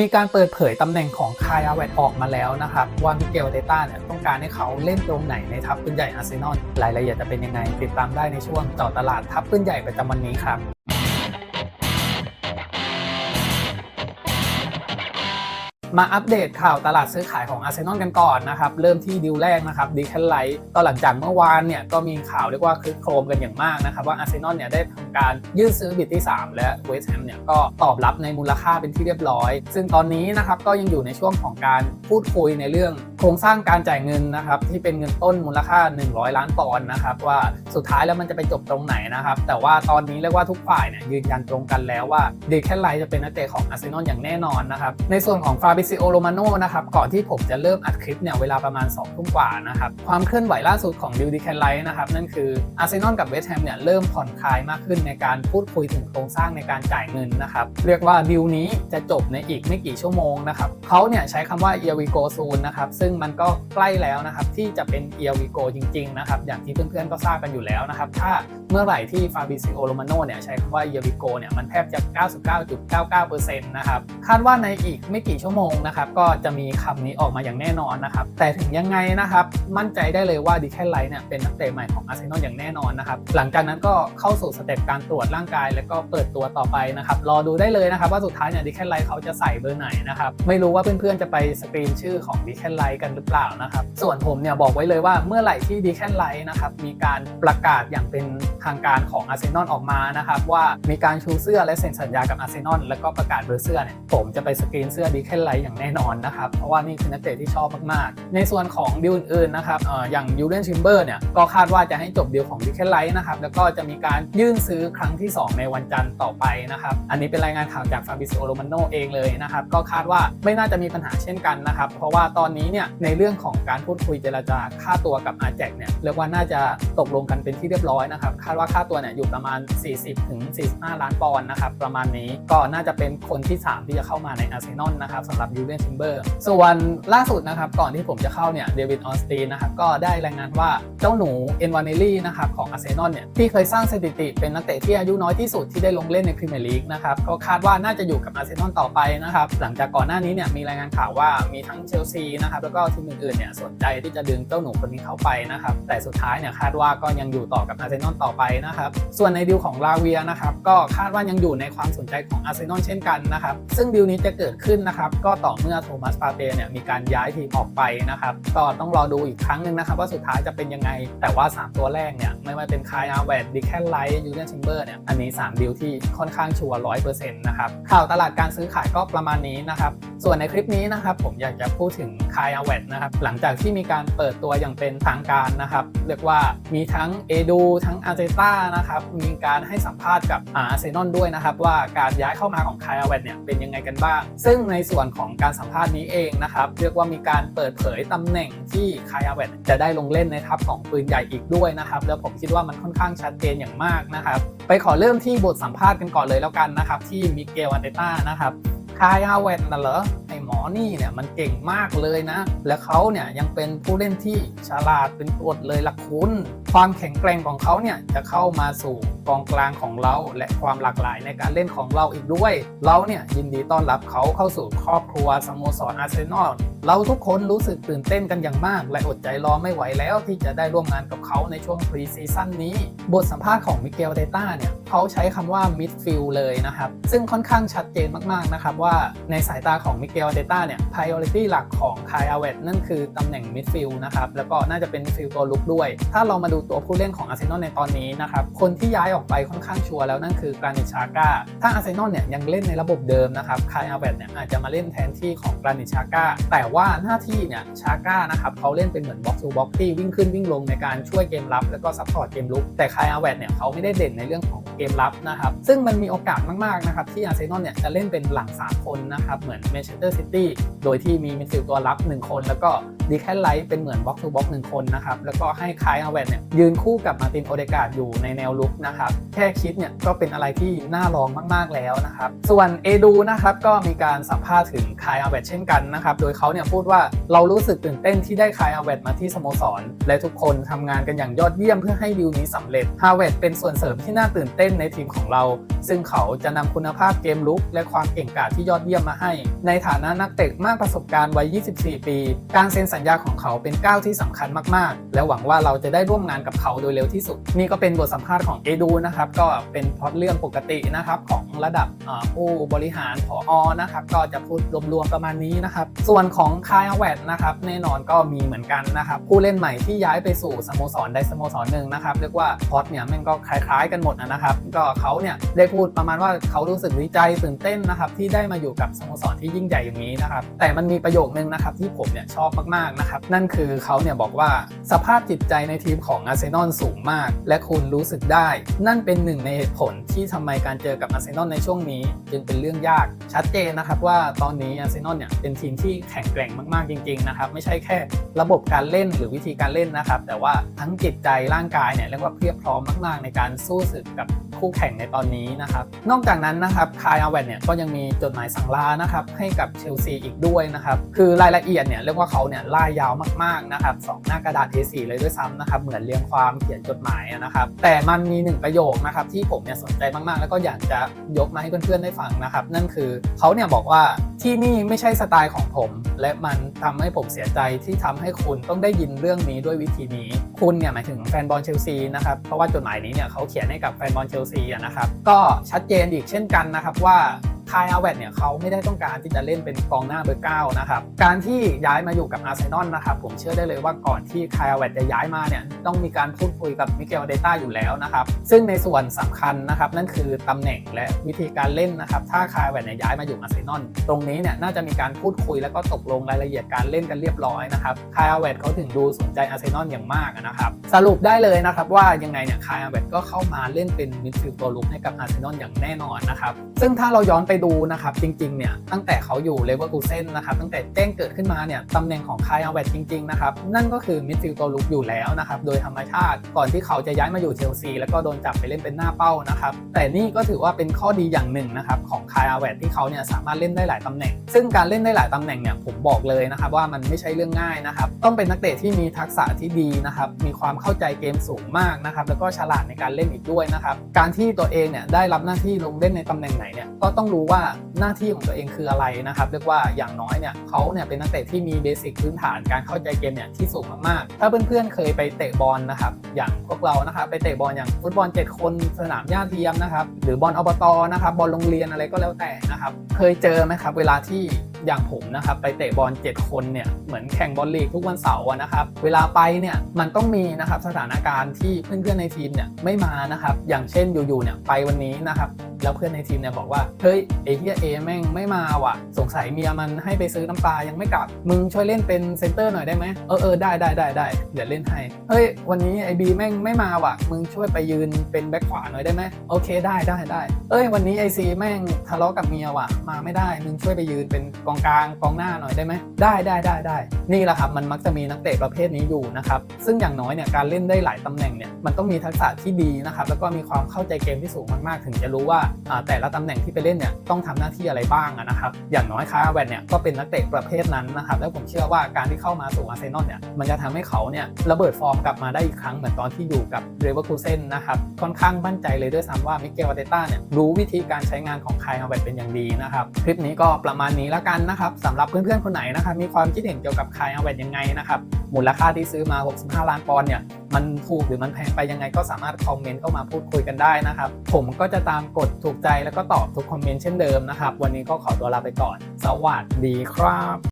มีการเปิดเผยตำแหน่งของคายอาเวตออกมาแล้วนะครับ ว่ามิเกลเตต้าเนี่ยต้องการให้เขาเล่นตรงไหนในทัพปืนใหญ่อาร์เซนอลรายละเอียดจะเป็นยังไง ติดตามได้ในช่วงต่อตลาดทัพปืนใหญ่ประจำวันนี้ครับ มาอัปเดตข่าวตลาดซื้อขายของอาร์เซนอลกันก่อนนะครับ เริ่มที่ดิวแรกนะครับดีแคนไลท์ก็หลังจากเมื่อวานเนี่ยก็มีข่าวเรียกว่าคลึกโครมกันอย่างมากนะครับ ว่าอาร์เซนอลเนี่ยได้ทำการยื่นซื้อบิดที่ 3 และเวสต์แฮมเนี่ยก็ตอบรับในมูลค่าเป็นที่เรียบร้อย ซึ่งตอนนี้นะครับก็ยังอยู่ในช่วงของการพูดคุยในเรื่อง ครงสร้างการจ่ายเงินนะครับที่เป็นเงินต้นมูลค่า 100 ล้านปอนด์นะครับว่าสุดท้ายแล้วมันจะไปจบตรงไหนนะครับแต่ว่าตอนนี้เรียกว่าทุกฝ่ายเนี่ยยืนยันตรงกันแล้วว่าดีแคนไลท์จะเป็นนักเตะของอาร์เซนอลอย่างแน่นอนนะครับในส่วนของฟาบิซิโอโรมาโนนะครับก่อนที่ผมจะเริ่มอัดคลิปเนี่ยเวลาประมาณ2ทุ่มกว่านะครับความเคลื่อนไหวล่าสุดของดิวดีแคนไลท์นะครับนั่นคืออาร์เซนอลกับเวสต์แฮมเนี่ยเริ่มผ่อนคลายมากขึ้นในการพูดคุยถึงโครงสร้างในการจ่ายเงินนะครับเรียกว่าดิวนี้จะจบในอีกไม่กี่ชั่วโมงนะครับเขาเนี่ยใช้คำว่า e a r we go soon นะครับซึ่งมันก็ใกล้แล้วนะครับที่จะเป็น e a r we go จริงๆนะครับอย่างที่เพื่อนๆก็ทราบกันอยู่แล้วนะครับถ้าเมื่อไหร่ที่ฟาบิซิโอโรมาโนเนี่ยใช้คำว่า e a r we go เนี่ยมันแทบจะ 99.99%นะครับคาดว่าในอีกไม่กี่ชั่วโมงนะครับก็จะมีคำนี้ออกมาอย่างแน่นอนนะครับแต่ถึงยังไงนะครับมั่นใจได้เลยว่าดิแคนไลท์เนี่ยเป็นนักเตะใหม่ของอาร์เซนอลอย่างแน่นอนนะครับหลังจากนั้นก็เข้าสู่สเต็ปการตรวจร่างกาย แล้วก็เปิดตัวต่อไปนะครับรอดูได้เลยนะครับว่าสุดท้ายเนี่ยดิแคนไลท์เขาจะใส่เบอร์ไหนนะครับไม่รู้ว่าเพื่อนๆจะไปสกรีนชื่อของดิแคนไลท์กันหรือเปล่านะครับ ส่วนผมเนี่ยบอกไว้เลยว่าเมื่อไหร่ที่ดิแคนไลท์นะครับมีการประกาศอย่างเป็นทางการของอาร์เซนอลออกมานะครับว่ามีการชูเสื้อและเซ็นสัญญากับอาร์เซนอลแล้วก็ประกาศเบอร์เสื้อเนี่ยผมจะไปสกรีนเสื้อดิแคนไลท์อย่างแน่นอนนะครับเพราะว่านี่คือนักเตะที่ชอบมากๆ ในส่วนของดีลอื่นๆนะครับออย่างยูเรนชิมเบอร์เนี่ยก็คาดว่าจะให้จบดีลของดิแคนไลท์นะครับแล้วก็จะมีการยื่นซื้อครั้งที่ 2 ในวันจันทร์ต่อไปนะครับอันนี้เป็นรายงานข่าวจากฟาบิซิโอโรมาโนเองเลยนะครับก็คาดว่าไม่น่าจะมีปัญหาเช่นกันนะครับเพราะว่าตอนนี้เนี่ยในเรื่องของการพูดคุยเจรจาค่าตัวกับอาแจกเนี่ยเรียกว่าน่าจะตกลงกันเป็นที่เรียบร้อยนะครับคาดว่าค่าตัวเนี่ยอยู่ประมาณ 40ถึง45 ล้านปอนด์นะครับประมาณนี้ก็น่าจะเป็นคนที่ 3 ที่จะเข้ามาในอาร์เซนอลนะครับสำหรับยูเรนชิมเบอร์ส่วนล่าสุดนะครับก่อนที่ผมจะเข้าเนี่ยเดวิดออสตีนนะครับก็ได้รายงานว่าเจ้าหนูเอ็นวานเนลลี่นะครับของอาร์เซนอลเนี่ยที่เคยสร้างสถิติเป็นนักเตะที่อายุน้อยที่สุดที่ได้ลงเล่นในพรีเมียร์ลีกนะครับก็คาดว่าน่าจะอยู่กับอาร์เซนอลต่อไปนะครับหลังจากก่อนหน้านี้เนี่ยมีรายงานข่าวว่ามีทั้งเชลซีนะครับแล้วก็ทีมอื่นๆเนี่ยสนใจที่จะดึงเจ้าหนูคนนี้เข้าไปนะครับแต่สุดท้ายเนี่ยคาดว่าก็ยังอยู่ต่อกับอาร์เซนอลต่อไปนะครับส่วนในดีลของลาเวียนะครับก็คาดว่ายังอยู่ในความสนใจของอาร์เซนอลเช่นกันนะครับซึ่งดีลนี้จะเกิดขึ้นนะครับก็ต่อเมื่อโทมัสปาเต้เนี่ยมีการย้ายทีมออกไปนะครับก็ต้องรอดูอีกครั้งหนึ่งนะครับว่าสุดท้ายจะเป็นยังไง แต่ว่า 3 ตัวแรกเนี่ยไม่ว่าเป็นคายอาร์แวดดิแคนไลท์ยูเนียนชิมเบอร์เนี่ยอันนี้ 3ดีลที่ค่อนข้างชัวร์ร้อยเปอร์เซ็นต์นะครับข่าวตลาดการซื้อขายก็ประมาณนี้นะครับส่วนในคลิปนี้นะครับผมอยากจะพูดถึงคายอาวนะครับหลังจากที่มีการเปิดตัวอย่างเป็นทางการนะครับเรียกว่ามีทั้งเอดูทั้งอาร์เจต้านะครับมีการให้สัมภาษณ์กับอาร์เซนอลด้วยนะครับว่าการย้ายเข้ามาของคายอาร์แวดเนี่ยเป็นยังไงกันบ้าง ซึ่งในส่วนของการสัมภาษณ์นี้เองนะครับเรียกว่ามีการเปิดเผยตำแหน่งที่คายอาร์แวดจะได้ลงเล่นในทัพของปืนใหญ่อีกด้วยนะครับแล้วผมคิดว่ามันค่อนข้างชัดเจนอย่างมากนะครับไปขอเริ่มที่บทสัมภาษณ์กันก่อนเลยแล้วกันนะครับที่มิเกลอันเตต้านะครับคายอาร์แวดน่ะเหรอ นี่เนี่ยมันเก่งมากเลยนะ และเขาเนี่ยยังเป็นผู้เล่นที่ฉลาดเป็นตัวเลยละคุณความแข็งแกร่งของเขาเนี่ยจะเข้ามาสู่กองกลางของเรา และความหลากหลายในการเล่นของเราอีกด้วย เราเนี่ยยินดีต้อนรับเขาเข้าสู่ครอบครัวสโมสรอาร์เซนอลเราทุกคนรู้สึกตื่นเต้นกันอย่างมาก และอดใจรอไม่ไหวแล้วที่จะได้ร่วมงานกับเขาในช่วงพรีซีซั่นนี้ บทสัมภาษณ์ของมิเกลเดต้าเนี่ยเขาใช้คำว่ามิดฟิลเลยนะครับ ซึ่งค่อนข้างชัดเจนมากๆนะครับว่าในสายตาของมิเกลเดต้าเนี่ย priority หลักของคายอาเวตนั่นคือตำแหน่งมิดฟิลนะครับ แล้วก็น่าจะเป็นมิดฟิลตัวลุกด้วย ถ้าเรามาดูตัวผู้เล่นของอาร์เซนอลในตอนนี้นะครับ คนที่ย้ายออกไปค่อนข้างชัวร์แล้วนั่นคือกรานิชาก้า ถ้าอาร์เซนอลเนี่ยยังเล่นในระบบเดิมนะครับคายอาเวตเนี่ยอาจจะมาเล่นแทนที่ของกรานิชาก้า แต่ว่าหน้าที่เนี่ยชาก้านะครับเขาเล่นเป็นเหมือนบ็อกซ์ทูบ็อกที่วิ่งขึ้นวิ่งลงในการช่วยเกมรับ แล้วก็ซัพพอร์ตเกมลุกแต่คายอาเวตเนี่ยเขาไม่ได้เด่นในเรื่องของ เกมรับนะครับ ซึ่งมันมีโอกาสมากๆนะครับที่อาร์เซนอลเนี่ยจะเล่นเป็นหลัง 3 คนนะครับ เหมือนแมนเชสเตอร์ซิตี้โดยที่มีมิดฟิลด์ตัวรับ 1 คน แล้วก็ดีแคนไลท์เป็นเหมือนบ็อกซ์ทูบ็อกหนึ่งคนนะครับ แล้วก็ให้คายอาเวตเนี่ยยืนคู่กับมาตินโอเดกาดอยู่ในแนวลุกนะครับ แค่คิดเนี่ยก็เป็นอะไรที่น่าลองมากๆแล้วนะครับ ส่วนเอดูนะครับก็มีการสัมภาษณ์ถึงคายอาเวตเช่นกันนะครับ โดยเขาเนี่ยพูดว่าเรารู้สึกตื่นเต้นที่ได้คายอาเวตมาที่สโมสร และทุกคนทำงานกันอย่างยอดเยี่ยมเพื่อให้ดีลนี้สำเร็จฮาเวตเป็นส่วนเสริมที่น่าตื่นเต้นต้นในทีมของเรา ซึ่งเขาจะนำคุณภาพเกมลุก และความเก่งกาจที่ยอดเยี่ยมมาให้ ในฐานะนักเตะมากประสบการณ์วัย 24 ปี การเซ็นสัญญาของเขาเป็นก้าวที่สำคัญมากๆ และหวังว่าเราจะได้ร่วมงานกับเขาโดยเร็วที่สุด นี่ก็เป็นบทสัมภาษณ์ของเอดูนะครับก็เป็นพอตเรื่องปกตินะครับของระดับผู้บริหารผอนะครับก็จะพูดรวมๆประมาณนี้นะครับส่วนของคายอแวดนะครับแน่นอนก็มีเหมือนกันนะครับผู้เล่นใหม่ที่ย้ายไปสู่สโมสรใดสโมสรหนึ่งนะครับเรียกว่าพอตเนี่ยม่งก็คล้ายๆกันหมดนะครับก็เขาเนี่ยได้พูดประมาณว่าเขารู้สึกดีใจตื่นเต้นนะครับที่ได้มาอยู่กับสโมสรที่ยิ่งใหญ่อย่างนี้นะครับแต่มันมีประโยคนึงนะครับที่ผมเนี่ยชอบมากๆนะครับนั่นคือเขาเนี่ยบอกว่าสภาพจิตใจในทีมของอาร์เซนอลสูงมาก และคุณรู้สึกได้ นั่นเป็นหนึ่งในเหตุผลที่ทำไมการเจอกับอาร์เซนอลในช่วงนี้ จึงเป็นเรื่องยากชัดเจนนะครับว่าตอนนี้อาร์เซนอลเนี่ยเป็นทีมที่แข็งแกร่งมากๆจริงๆนะครับไม่ใช่แค่ระบบการเล่นหรือวิธีการเล่นนะครับแต่ว่าทั้งจิตใจร่างกายเนี่ยเรียกว่าเพียบพร้อมมากๆ ในการสู้ศึกกับ คู่แข่งในตอนนี้นะครับนอกจากนั้นนะครับคายอาแวนเนี่ยก็ยังมีจดหมายสั่งลานะครับให้กับเชลซีอีกด้วยนะครับคือรายละเอียดเนี่ยเรียกว่าเขาเนี่ยล่ายยาวมากๆนะครับสองหน้ากระดาษ A4 เลยด้วยซ้ำนะครับเหมือนเรียงความเขียนจดหมายนะครับแต่มันมีหนึ่งประโยคนะครับที่ผมเนี่ยสนใจมากๆ แล้วก็อยากจะยกมาให้เพื่อนๆได้ฟังนะครับนั่นคือเขาเนี่ยบอกว่า ที่นี่ไม่ใช่สไตล์ของผม และมันทำให้ผมเสียใจที่ทำให้คุณต้องได้ยินเรื่องนี้ด้วยวิธีนี้ คุณเนี่ยหมายถึงแฟนบอลเชลซีนะครับ เพราะว่าจดหมายนี้เนี่ยเขาเขียนให้กับแฟนบอลเชลซีนะครับ ก็ชัดเจนอีกเช่นกันนะครับว่า คายอาแวดเนี่ยเขาไม่ได้ต้องการที่จะเล่นเป็นกองหน้าเบอร์เก้านะครับ การที่ย้ายมาอยู่กับอาร์เซนอลนะครับผมเชื่อได้เลยว่าก่อนที่คายอาแวดจะย้ายมาเนี่ยต้องมีการพูดคุยกับมิเกลเดต้าอยู่แล้วนะครับซึ่งในส่วนสำคัญนะครับนั่นคือตำแหน่งและวิธีการเล่นนะครับถ้าคายอาแวดเนี่ยย้ายมาอยู่อาร์เซนอลตรงนี้เนี่ยน่าจะมีการพูดคุยแล้วก็ตกลงรายละเอียดการเล่นกันเรียบร้อยนะครับคายอาแวดเขาถึงดูสนใจอาร์เซนอลอย่างมากนะครับสรุปได้เลยนะครับว่ายังไงเนี่ยคายอาแวดก็เข้ามาเล่นเป็นมิดฟิลด์ตัวลุกให้กับอาร์เซนอลอย่างแน่นอนนะครับซึ่งถ้าเราย้อนไปดูนะครับจริงๆเนี่ยตั้งแต่เขาอยู่เลเวอร์คูเซนนะครับตั้งแต่แจ้งเกิดขึ้นมาเนี่ยตำแหน่งของคายอาแวดจริงๆนะครับนั่นก็คือมิดฟิลด์ตัวลุกอยู่แล้วนะครับโดยธรรมชาติก่อนที่เขาจะย้ายมาอยู่เชลซีแล้วก็โดนจับไปเล่นเป็นหน้าเป้านะครับแต่นี่ก็ถือว่าเป็นข้อดีอย่างหนึ่งนะครับของคายอาแวดที่เขาเนี่ยสามารถเล่นได้หลายตำแหน่ง ซึ่งการเล่นได้หลายตำแหน่งเนี่ยผมบอกเลยนะครับว่ามันไม่ใช่เรื่องง่ายนะครับต้องเป็นนักเตะที่มีทักษะที่ดีนะครับมีความเข้าใจเกมสูงมากนะครับแล้วก็ฉลาดในการเล่นอีกด้วยนะครับการที่ตัวเองเนี่ยได้รับหน้าที่ลงเล่นในตำแหน่งไหนเนี่ยก็ต้องรู้ว่าหน้าที่ของตัวเองคืออะไรนะครับเรียกว่าอย่างน้อยเนี่ยเขาเนี่ยเป็นนักเตะที่มีเบสิกพื้นฐานการเข้าใจเกมเนี่ยที่สูงมากๆ ถ้าเพื่อนๆเคยไปเตะบอลนะครับอย่างพวกเรานะครับไปเตะบอลอย่างฟุตบอล 7 คนสนามหญ้าเทียมนะครับหรือบอลอบตนะครับบอลโรงเรียนอะไรก็แล้วแต่นะครับเคยเจอไหมครับเวลาที่อย่างผมนะครับไปเตะบอล 7 คนเนี่ยเหมือนแข่งบอลลีกทุกวันเสาร์นะครับเวลาไปเนี่ยมันต้องมีนะครับสถานการณ์ที่เพื่อนๆในทีมเนี่ยไม่มานะครับอย่างเช่นอยู่ๆเนี่ยไปวันนี้นะครับ แล้วเพื่อนในทีมเนี่ยบอกว่า เฮ้ยไอ้เฮียเอแม่งไม่มาว่ะ สงสัยเมียมันให้ไปซื้อน้ำปลายังไม่กลับ มึงช่วยเล่นเป็นเซนเตอร์หน่อยได้ไหมเออเออได้ได้ได้ได้เดี๋ยวเล่นให้ เฮ้ยวันนี้ไอบีแม่งไม่มาว่ะ มึงช่วยไปยืนเป็นแบ็คขวาหน่อยได้ไหมโอเคได้ได้ได้เอ้ยวันนี้ไอซีแม่งทะเลาะกับเมียว่ะ มาไม่ได้ มึงช่วยไปยืนเป็นกองกลางกองหน้าหน่อยได้ไหมได้ได้ได้ได้นี่แหละครับมันมักจะมีนักเตะประเภทนี้อยู่นะครับซึ่งอย่างน้อยเนี่ยการเล่นได้หลายตำแหน่งเนี่ยมันต้องมีทักษะที่ดีนะครับแล้วก็มีความเข้าใจเกมที่สูงมากๆ ถึงจะรู้ว่าแต่ละตำแหน่งที่ไปเล่นเนี่ยต้องทำหน้าที่อะไรบ้างนะครับอย่างน้อยคาร์แวนเนี่ยก็เป็นนักเตะประเภทนั้นนะครับแล้วผมเชื่อว่าการที่เข้ามาสู่อาร์เซนอลเนี่ยมันจะทำให้เขาเนี่ยระเบิดฟอร์มกลับมาได้อีกครั้งเหมือนตอนที่อยู่กับเรเวอร์คูเซนนะครับค่อนข้างมั่นใจเลยด้วยซ้ำว่ามิเกลอาเตต้าเนี่ยรู้วิธีการใช้งานของคายอาร์แวนเป็นอย่างดีนะครับคลิปนี้ก็ประมาณนี้แล้วกันนะครับสำหรับเพื่อนๆคนไหนนะครับมีความคิดเห็นเกี่ยวกับคายอาร์แวนยังไงนะครับมูลค่าที่ซื้อมา 65 ล้านปอนด์เนี่ย มันถูกหรือมันแพงไปยังไงก็สามารถคอมเมนต์เข้ามาพูดคุยกันได้นะครับ ผมก็จะตามกดถูกใจแล้วก็ตอบทุกคอมเมนต์เช่นเดิมนะครับ วันนี้ก็ขอตัวลาไปก่อน สวัสดีครับ